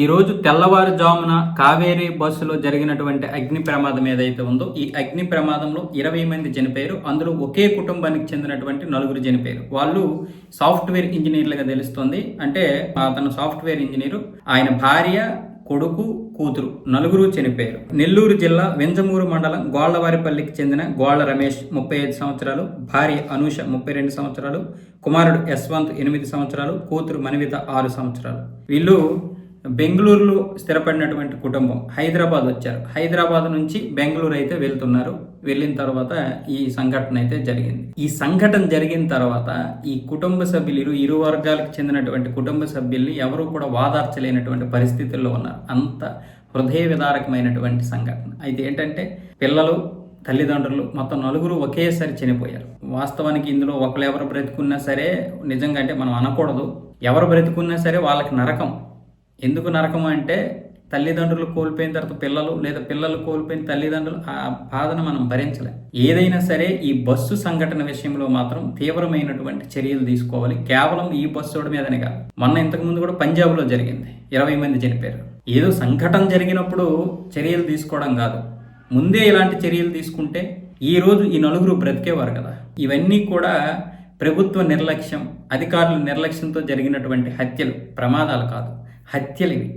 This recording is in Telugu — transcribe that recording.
ఈ రోజు తెల్లవారుజామున కావేరీ బస్సులో జరిగినటువంటి అగ్ని ప్రమాదం ఏదైతే ఉందో ఈ అగ్ని ప్రమాదంలో ఇరవై మంది చనిపోయారు. అందులో ఒకే కుటుంబానికి చెందినటువంటి నలుగురు చనిపోయారు. వాళ్ళు సాఫ్ట్వేర్ ఇంజనీర్లుగా తెలుస్తుంది. అంటే అతను సాఫ్ట్వేర్ ఇంజనీరు. ఆయన భార్య కొడుకు కూతురు నలుగురు చనిపోయారు. నెల్లూరు జిల్లా వెంజమూరు మండలం గోళ్ళవారిపల్లికి చెందిన గోళ్ళ రమేష్ ముప్పై ఐదు సంవత్సరాలు భార్య అనూష ముప్పై రెండు సంవత్సరాలు కుమారుడు యశ్వంత్ ఎనిమిది సంవత్సరాలు కూతురు మనివిత ఆరు సంవత్సరాలు. వీళ్ళు బెంగళూరులో స్థిరపడినటువంటి కుటుంబం హైదరాబాద్ వచ్చారు. హైదరాబాద్ నుంచి బెంగళూరు అయితే వెళ్తున్నారు. వెళ్ళిన తర్వాత ఈ సంఘటన అయితే జరిగింది. ఈ సంఘటన జరిగిన తర్వాత ఈ కుటుంబ సభ్యులు ఇరు ఇరు వర్గాలకు చెందినటువంటి కుటుంబ సభ్యుల్ని ఎవరు కూడా వాదార్చలేనటువంటి పరిస్థితుల్లో ఉన్నారు. అంత హృదయ విదారకమైనటువంటి సంఘటన. అయితే ఏంటంటే పిల్లలు తల్లిదండ్రులు మొత్తం నలుగురు ఒకేసారి చనిపోయారు. వాస్తవానికి ఇందులో ఒకరు ఎవరు బ్రతుకున్నా సరే నిజంగా అంటే మనం అనకూడదు. ఎవరు బ్రతుకున్నా సరే వాళ్ళకి నరకం. ఎందుకు నరకం అంటే తల్లిదండ్రులు కోల్పోయిన తర్వాత పిల్లలు లేదా పిల్లలు కోల్పోయిన తల్లిదండ్రులు ఆ బాధను మనం భరించలేం. ఏదైనా సరే ఈ బస్సు సంఘటన విషయంలో మాత్రం తీవ్రమైనటువంటి చర్యలు తీసుకోవాలి. కేవలం ఈ బస్సు మీదనే కాదు. మొన్న ఇంతకు ముందు కూడా పంజాబ్లో జరిగింది. ఇరవై మంది చనిపోయారు. ఏదో సంఘటన జరిగినప్పుడు చర్యలు తీసుకోవడం కాదు. ముందే ఇలాంటి చర్యలు తీసుకుంటే ఈరోజు ఈ నలుగురు బ్రతికేవారు కదా. ఇవన్నీ కూడా ప్రభుత్వ నిర్లక్ష్యం అధికారుల నిర్లక్ష్యంతో జరిగినటువంటి హత్యలు ప్రమాదాలు కాదు. హత్యలివి